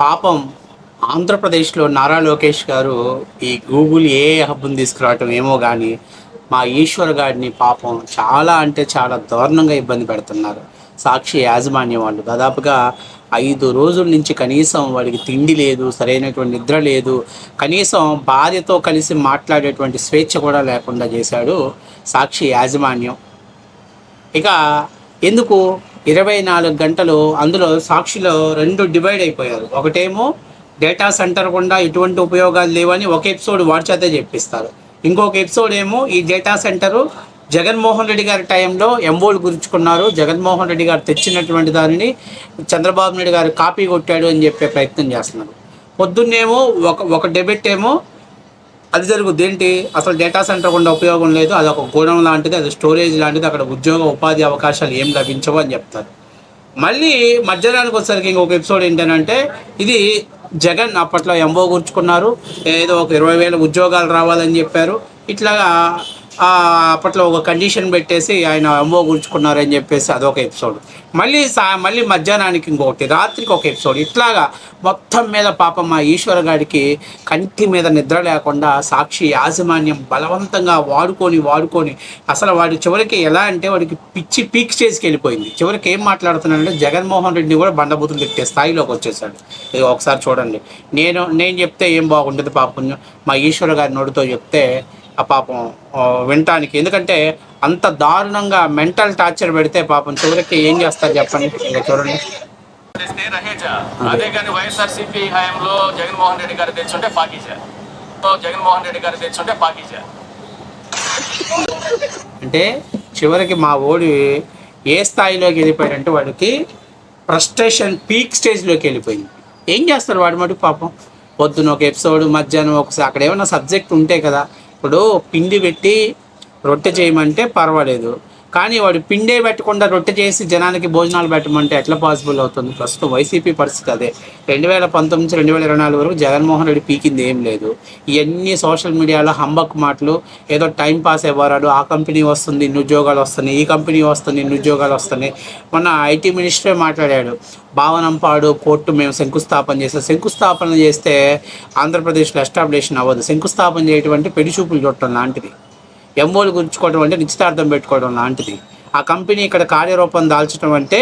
పాపం ఆంధ్రప్రదేశ్లో నారా లోకేష్ గారు ఈ గూగుల్ ఏ హబ్బుని తీసుకురావటం ఏమో కానీ మా ఈశ్వర్ గారిని పాపం చాలా అంటే చాలా దారుణంగా ఇబ్బంది పెడుతున్నారు. సాక్షి యాజమాన్యం వాళ్ళు. దాదాపుగా ఐదు రోజుల నుంచి కనీసం వాడికి తిండి లేదు సరైనటువంటి నిద్ర లేదు. కనీసం భార్యతో కలిసి మాట్లాడేటువంటి స్వేచ్ఛ కూడా లేకుండా చేశాడు సాక్షి యాజమాన్యం. ఇక ఎందుకు ఇరవై నాలుగు గంటలు అందులో సాక్షిలో రెండు డివైడ్ అయిపోయారు. ఒకటేమో డేటా సెంటర్ గుండా ఎటువంటి ఉపయోగాలు లేవని ఒక ఎపిసోడ్ వాడిచేతే చెప్పిస్తారు. ఇంకొక ఎపిసోడ్ ఏమో ఈ డేటా సెంటరు జగన్మోహన్ రెడ్డి గారి టైంలో ఎంబోలు గురుచుకున్నారు. జగన్మోహన్ రెడ్డి గారు తెచ్చినటువంటి దానిని చంద్రబాబు నాయుడు గారు కాపీ కొట్టాడు అని చెప్పే ప్రయత్నం చేస్తున్నారు. పొద్దున్నేమో ఒక ఒక డెబిట్ ఏమో అది జరుగుద్ది. ఏంటి? అసలు డేటా సెంటర్ గుండా ఉపయోగం లేదు. అది ఒక గోడం లాంటిది అది స్టోరేజ్ లాంటిది. అక్కడ ఉద్యోగ ఉపాధి అవకాశాలు ఏం లభించవు అని చెప్తారు. మళ్ళీ మధ్యాహ్నానికి వచ్చేసరికి ఇంకొక ఎపిసోడ్ ఏంటంటే ఇది జగన్ అప్పట్లో ఎంబో కూర్చుకున్నారు. ఏదో ఒక ఇరవై వేల ఉద్యోగాలు రావాలని చెప్పారు. ఇట్లాగా అప్పట్లో ఒక కండిషన్ పెట్టేసి ఆయన అమ్మో గుంచుకున్నారని చెప్పేసి అదొక ఎపిసోడ్ మళ్ళీ సా మళ్ళీ మధ్యాహ్నానికి ఇంకొకటి రాత్రికి ఒక ఎపిసోడ్ ఇట్లాగా మొత్తం మీద పాపం మా ఈశ్వర గారికి కంటి మీద నిద్ర లేకుండా సాక్షి యాజమాన్యం బలవంతంగా వాడుకొని వాడుకొని అసలు వాడి చివరికి ఎలా అంటే వాడికి పిచ్చి పీక్ స్టేజ్కి వెళ్ళిపోయింది. చివరికి ఏం మాట్లాడుతున్నాడంటే జగన్మోహన్ రెడ్డి కూడా బండబూతులు తిట్టే స్థాయిలోకి వచ్చేసాడు. ఇది ఒకసారి చూడండి. నేను నేను చెప్తే ఏం బాగుంటుంది పాపం. మా ఈశ్వర గారి నోటితో చెప్తే పాపం వినటానికి. ఎందుకంటే అంత దారుణంగా మెంటల్ టార్చర్ పెడితే పాపం చివరికి ఏం చేస్తారు చెప్పండి? ఇంకా చూడండి. అదే కానీ వైఎస్ఆర్సీపీ హయాంలో జగన్మోహన్ రెడ్డి గారు తెచ్చుంటే పాకిజా. జగన్మోహన్ రెడ్డి గారు తెచ్చుంటే పాకిజా. అంటే చివరికి మా ఓడి ఏ స్థాయిలోకి వెళ్ళిపోయాడంటే వాడికి ఫ్రస్ట్రేషన్ పీక్ స్టేజ్లోకి వెళ్ళిపోయింది. ఏం చేస్తారు వాడి మటుకు పాపం? పొద్దున ఒక ఎపిసోడ్ మధ్యాహ్నం ఒకసారి అక్కడ ఏమైనా సబ్జెక్ట్ ఉంటే కదా ఇప్పుడు పిండి పెట్టి రొట్టె చేయమంటే పర్వాలేదు. కానీ వాడు పిండే పెట్టకుండా రొట్టె చేసి జనానికి భోజనాలు పెట్టమంటే ఎట్లా పాసిబుల్ అవుతుంది? ప్రస్తుతం వైసీపీ పరిస్థితి అదే. రెండు వేల పంతొమ్మిది నుంచి రెండు వేల ఇరవై నాలుగు వరకు జగన్మోహన్ రెడ్డి పీకింది ఏం లేదు. ఇవన్నీ సోషల్ మీడియాలో హంబక్ మాటలు. ఏదో టైం పాస్ అయ్యేవారాడు ఆ కంపెనీ వస్తుంది ఇన్ని ఉద్యోగాలు వస్తున్నాయి ఈ కంపెనీ వస్తుంది ఇన్ని ఉద్యోగాలు వస్తున్నాయి. మొన్న ఐటీ మినిస్టరే మాట్లాడాడు. భావనంపాడు పోర్టు మేము శంకుస్థాపన చేస్తాం. శంకుస్థాపన చేస్తే ఆంధ్రప్రదేశ్లో ఎస్టాబ్లిషన్ అవ్వదు. శంకుస్థాపన చేయటువంటి పెడిచూపులు పెళ్ళి చూపులు చూడటం లాంటిది. ఎంఓలు గుంచుకోవడం అంటే నిశ్చితార్థం పెట్టుకోవడం లాంటిది. ఆ కంపెనీ ఇక్కడ కార్యరూపం దాల్చడం అంటే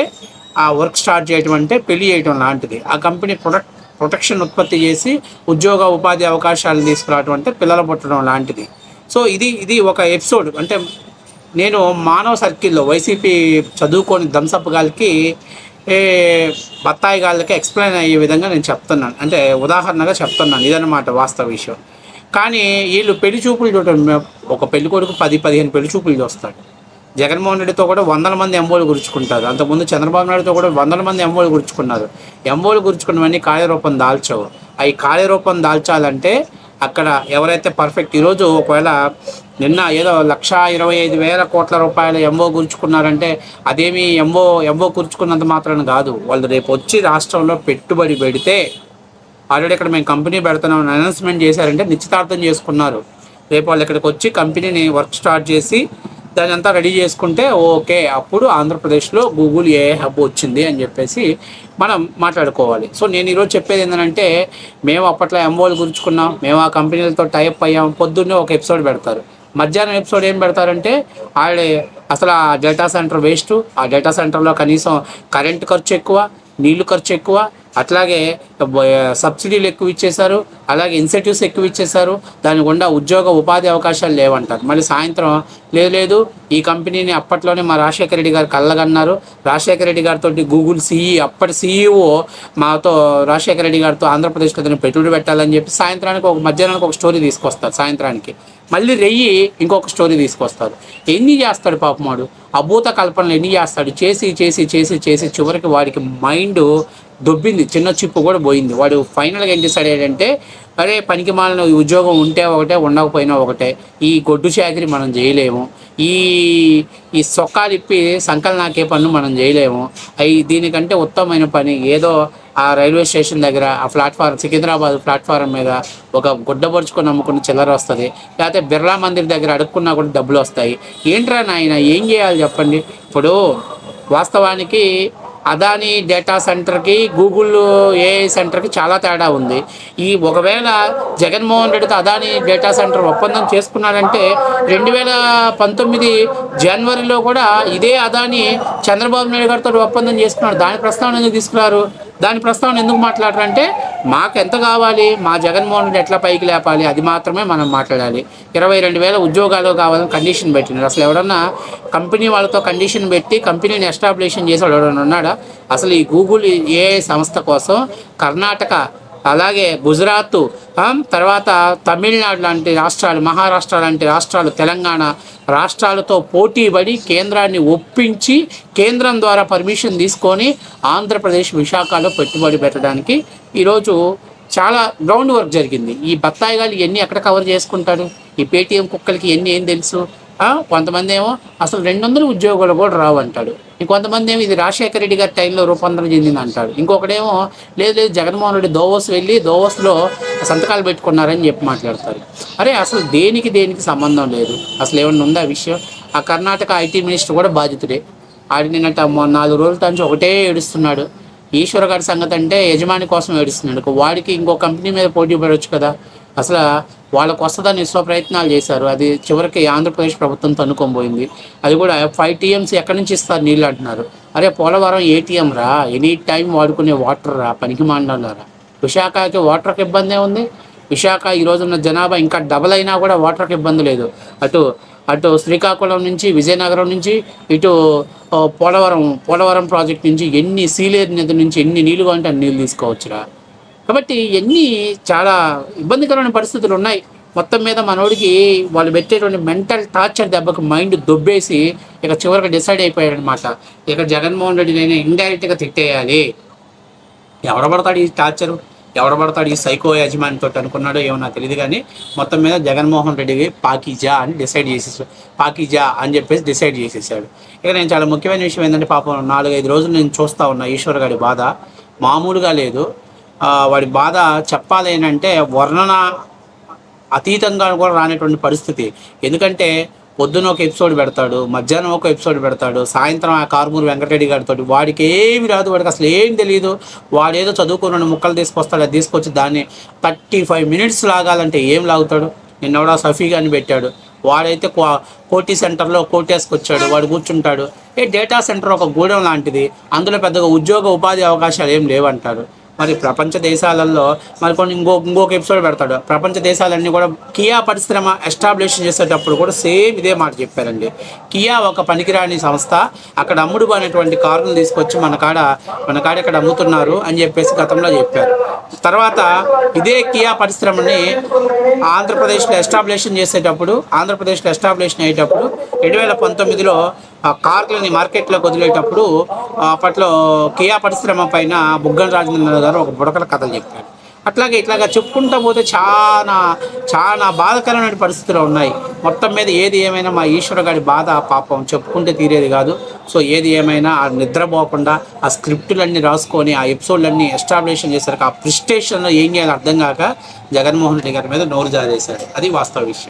ఆ వర్క్ స్టార్ట్ చేయడం అంటే పెళ్ళి చేయడం లాంటిది. ఆ కంపెనీ ప్రొడక్ట్ ప్రొటెక్షన్ ఉత్పత్తి చేసి ఉద్యోగ ఉపాధి అవకాశాలు తీసుకురావడం అంటే పిల్లలు పుట్టడం లాంటిది. సో ఇది ఇది ఒక ఎపిసోడ్. అంటే నేను మానవ సర్కిల్లో వైసీపీ చదువుకొని దంసప్ గాలికి బత్తాయి గాళ్ళకి ఎక్స్ప్లెయిన్ అయ్యే విధంగా నేను చెప్తున్నాను. అంటే ఉదాహరణగా చెప్తున్నాను. ఇదన్నమాట వాస్తవ విషయం. కానీ వీళ్ళు పెళ్ళి చూపులు చూడండి. ఒక పెళ్ళి కొడుకు పది పదిహేను పెళ్ళి చూపులు చూస్తాడు. జగన్మోహన్ రెడ్డితో కూడా వందల మంది ఎంఓలు గుర్చుకుంటారు. అంతకుముందు చంద్రబాబు నాయుడుతో కూడా వందల మంది ఎంఓలు గుర్చుకున్నారు. ఎంఓలు గుర్చుకున్నవన్నీ కార్యరూపం దాల్చవు. అవి కార్యరూపం దాల్చాలంటే అక్కడ ఎవరైతే పర్ఫెక్ట్ ఈరోజు ఒకవేళ నిన్న ఏదో లక్ష ఇరవై ఐదు వేల కోట్ల రూపాయలు ఎంఓ గుర్చుకున్నారంటే అదేమి ఎంఓ ఎంఓ గుర్చుకున్నంత మాత్రం కాదు. వాళ్ళు రేపు వచ్చి రాష్ట్రంలో పెట్టుబడి పెడితే ఆల్రెడీ ఇక్కడ మేము కంపెనీ పెడుతున్నాం అనౌన్స్మెంట్ చేశారంటే నిశ్చితార్థం చేసుకున్నారు. రేపు వాళ్ళు ఇక్కడికి వచ్చి కంపెనీని వర్క్ స్టార్ట్ చేసి దాని అంతా రెడీ చేసుకుంటే ఓకే అప్పుడు ఆంధ్రప్రదేశ్లో గూగుల్ ఏ హబ్ వచ్చింది అని చెప్పేసి మనం మాట్లాడుకోవాలి. సో నేను ఈరోజు చెప్పేది ఏంటంటే మేము అప్పట్లో ఎంఓలు గురించుకున్నాం మేము ఆ కంపెనీలతో టైప్ అయ్యాం పొద్దున్నే ఒక ఎపిసోడ్ పెడతారు. మధ్యాహ్నం ఎపిసోడ్ ఏం పెడతారంటే ఆడే అసలు ఆ డేటా సెంటర్ వేస్ట్ ఆ డేటా సెంటర్లో కనీసం కరెంట్ ఖర్చు ఎక్కువ నీళ్ళు ఖర్చు ఎక్కువ అట్లాగే సబ్సిడీలు ఎక్కువ ఇచ్చేశారు అలాగే ఇన్సెంటివ్స్ ఎక్కువ ఇచ్చేశారు దాని గుండా ఉద్యోగ ఉపాధి అవకాశాలు లేవంటారు. మళ్ళీ సాయంత్రం లేదు లేదు ఈ కంపెనీని అప్పట్లోనే మా రాజశేఖర రెడ్డి గారు కళ్ళగన్నారు. రాజశేఖర రెడ్డి గారితో గూగుల్ సిఈ అప్పటి సీఈఓ మాతో రాజశేఖర రెడ్డి గారితో ఆంధ్రప్రదేశ్లో ఏదైనా పెట్టుబడి పెట్టాలని చెప్పి సాయంత్రానికి ఒక మధ్యాహ్నానికి ఒక స్టోరీ తీసుకొస్తారు సాయంత్రానికి. మళ్ళీ రెయ్యి ఇంకొక స్టోరీ తీసుకొస్తారు. ఎన్ని చేస్తాడు పాపమాడు అభూత కల్పనలు ఎన్ని చేస్తాడు? చేసి చేసి చేసి చేసి చివరికి వాడికి మైండ్ దొబ్బింది చిన్న చిప్పు కూడా పోయింది. వాడు ఫైనల్గా ఏం డిసైడ్ ఏంటంటే అరే పనికి మాలిన ఉద్యోగం ఉంటే ఒకటే ఉండకపోయినా ఒకటే. ఈ గొడ్డు చాకరి మనం చేయలేము. ఈ ఈ సొక్కా ఇప్పి సంకల్ నాకే పనులు మనం చేయలేము. అవి దీనికంటే ఉత్తమమైన పని ఏదో ఆ రైల్వే స్టేషన్ దగ్గర ఆ ప్లాట్ఫారం సికింద్రాబాద్ ప్లాట్ఫారం మీద ఒక గుడ్డ పరుచుకొని అమ్ముకున్న చిల్లర వస్తుంది. లేకపోతే బిర్లా మందిర్ దగ్గర అడుక్కున్నా కూడా డబ్బులు వస్తాయి. ఏంట్రా నాయన ఏం చేయాలి చెప్పండి? ఇప్పుడు వాస్తవానికి అదాని డేటా సెంటర్కి గూగుల్ ఏఐ సెంటర్కి చాలా తేడా ఉంది. ఈ ఒకవేళ జగన్మోహన్ రెడ్డితో అదాని డేటా సెంటర్ ఒప్పందం చేసుకున్నాడంటే రెండు వేల పంతొమ్మిది జనవరిలో కూడా ఇదే అదాని చంద్రబాబు నాయుడు గారితో ఒప్పందం చేసుకున్నాడు. దాని ప్రస్తావన ఎందుకు తీసుకున్నారు దాని ప్రస్తావన ఎందుకు మాట్లాడారంటే మాకు ఎంత కావాలి? మా జగన్మోహన్ రెడ్డి ఎట్లా పైకి లేపాలి? అది మాత్రమే మనం మాట్లాడాలి. ఇరవై రెండు వేల ఉద్యోగాలు కావాలని కండిషన్ పెట్టినారు. అసలు ఎవడన్నా కంపెనీ వాళ్ళతో కండిషన్ పెట్టి కంపెనీని ఎస్టాబ్లిషన్ చేసి ఎవడన్నా ఉన్నాడా? అసలు ఈ గూగుల్ ఏ సంస్థ కోసం కర్ణాటక అలాగే గుజరాత్ తర్వాత తమిళనాడు లాంటి రాష్ట్రాలు మహారాష్ట్ర లాంటి రాష్ట్రాలు తెలంగాణ రాష్ట్రాలతో పోటీపడి కేంద్రాన్ని ఒప్పించి కేంద్రం ద్వారా పర్మిషన్ తీసుకొని ఆంధ్రప్రదేశ్ విశాఖలో పెట్టుబడి పెట్టడానికి ఈరోజు చాలా గ్రౌండ్ వర్క్ జరిగింది. ఈ బత్తాయి గాలు ఎన్ని ఎక్కడ కవర్ చేసుకుంటాడు ఈ పేటీఎం కుక్కలకి ఎన్ని ఏం తెలుసు? కొంతమంది ఏమో అసలు రెండు వందల ఉద్యోగాలు కూడా రావు అంటాడు. ఇంకొంతమంది ఏమో ఇది రాజశేఖర రెడ్డి గారి టైంలో రూపాంతరం చెందింది అంటాడు. ఇంకొకడేమో లేదు లేదు జగన్మోహన్ రెడ్డి దోవస్ వెళ్ళి దోవస్లో సంతకాలు పెట్టుకున్నారని చెప్పి మాట్లాడతారు. అరే అసలు దేనికి దేనికి సంబంధం లేదు? అసలు ఏమన్నా ఉందా ఆ విషయం? ఆ కర్ణాటక ఐటీ మినిస్టర్ కూడా బాధితుడే. ఆడి నిన్నట నాలుగు రోజుల నుంచి ఒకటే ఏడుస్తున్నాడు. ఈశ్వర గారి సంగతి అంటే యజమాని కోసం ఏడుస్తున్నాడు. వాడికి ఇంకో కంపెనీ మీద పోటీ పడవచ్చు కదా. అసలు వాళ్ళకు వస్తుందని విశ్వ ప్రయత్నాలు చేశారు. అది చివరికి ఆంధ్రప్రదేశ్ ప్రభుత్వం తన్నుకొని అది కూడా ఫైవ్ టీఎంస్ ఎక్కడి నుంచి ఇస్తారు నీళ్ళు అంటున్నారు. అరే పోలవరం ఏటీఎం రా ఎనీ టైం వాడుకునే వాటర్ రా పనికి మాండాలరా. విశాఖకి వాటర్కి ఇబ్బందే ఉంది. విశాఖ ఈ రోజున్న జనాభా ఇంకా డబల్ అయినా కూడా వాటర్కి ఇబ్బంది లేదు. అటు అటు శ్రీకాకుళం నుంచి విజయనగరం నుంచి ఇటు పోలవరం పోలవరం ప్రాజెక్ట్ నుంచి ఎన్ని సీలేరు నది నుంచి ఎన్ని నీళ్ళు కావాలంటే అన్ని నీళ్ళు తీసుకోవచ్చురా. కాబట్టి ఇవన్నీ చాలా ఇబ్బందికరమైన పరిస్థితులు ఉన్నాయి. మొత్తం మీద మనోడికి వాళ్ళు పెట్టేటువంటి మెంటల్ టార్చర్ దెబ్బకు మైండ్ దొబ్బేసి ఇక చివరికి డిసైడ్ అయిపోయాడనమాట. ఇక జగన్మోహన్ రెడ్డి నేను ఇండైరెక్ట్గా తిట్టేయాలి. ఎవడబడతాడు ఈ టార్చరు? ఎవడబడతాడు ఈ సైకో యజమానితో అనుకున్నాడో ఏమో నాకు తెలియదు కానీ మొత్తం మీద జగన్మోహన్ రెడ్డికి పాకీజా అని డిసైడ్ చేసేసాడు పాకీజా అని చెప్పేసి డిసైడ్ చేసేసాడు. ఇక నేను చాలా ముఖ్యమైన విషయం ఏంటంటే పాపం నాలుగైదు రోజులు నేను చూస్తా ఉన్నా ఈశ్వర్ గారి బాధ. మామూలుగా లేదు. వాడి బాధ చెప్పాలి ఏంటంటే వర్ణన అతీతంగా కూడా రానటువంటి పరిస్థితి. ఎందుకంటే పొద్దున ఒక ఎపిసోడ్ పెడతాడు మధ్యాహ్నం ఒక ఎపిసోడ్ పెడతాడు సాయంత్రం ఆ కారుమూరి వెంకటరెడ్డి గారితో వాడికి ఏమి రాదు వాడికి అసలు ఏం తెలియదు వాడేదో చదువుకున్న ముక్కలు తీసుకొస్తాడు అది తీసుకొచ్చి దాన్ని థర్టీ ఫైవ్ మినిట్స్ లాగాలంటే ఏం లాగుతాడు? నిన్నవడా సఫీ అని పెట్టాడు. వాడైతే కో- కోటి సెంటర్లో కోటేసుకొచ్చాడు వాడు కూర్చుంటాడు. ఏ డేటా సెంటర్ ఒక గూడెం లాంటిది అందులో పెద్దగా ఉద్యోగ ఉపాధి అవకాశాలు ఏం లేవంటాడు మరి ప్రపంచ దేశాలలో మరి కొన్ని ఇంకో ఇంకొక ఎపిసోడ్ పెడతాడు. ప్రపంచ దేశాలన్నీ కూడా కియా పరిశ్రమ ఎస్టాబ్లిష్ చేసేటప్పుడు కూడా సేమ్ ఇదే మాట చెప్పారండి. కియా ఒక పనికిరాని సంస్థ. అక్కడ అమ్ముడు అనేటువంటి కారును తీసుకొచ్చి మన కాడ మన కాడ ఇక్కడ అమ్ముతున్నారు అని చెప్పేసి గతంలో చెప్పారు. తర్వాత ఇదే కియా పరిశ్రమని ఆంధ్రప్రదేశ్లో ఎస్టాబ్లిషన్ చేసేటప్పుడు ఆంధ్రప్రదేశ్లో ఎస్టాబ్లిషన్ అయ్యేటప్పుడు రెండు వేల పంతొమ్మిదిలో ఆ కార్లని మార్కెట్లోకి వదిలేటప్పుడు అప్పట్లో కియా పరిశ్రమ పైన బుగ్గన రాజేంద్ర గారు ఒక బుడకల కథలు చెప్పారు. అట్లాగే ఇట్లాగా చెప్పుకుంటూ పోతే చాలా చాలా బాధకరమైన పరిస్థితులు ఉన్నాయి. మొత్తం మీద ఏది ఏమైనా మా ఈశ్వర గారి బాధ పాపం చెప్పుకుంటే తీరేది కాదు. సో ఏది ఏమైనా ఆ నిద్రపోకుండా ఆ స్క్రిప్టులన్నీ రాసుకొని ఆ ఎపిసోడ్లన్నీ ఎస్టాబ్లిషన్ చేశారు. ఆ ప్రిస్టేషన్లో ఏం చేయాలో అర్థం కాక జగన్మోహన్ రెడ్డి గారి మీద నోరు జారేశారు. అది వాస్తవ విషయం.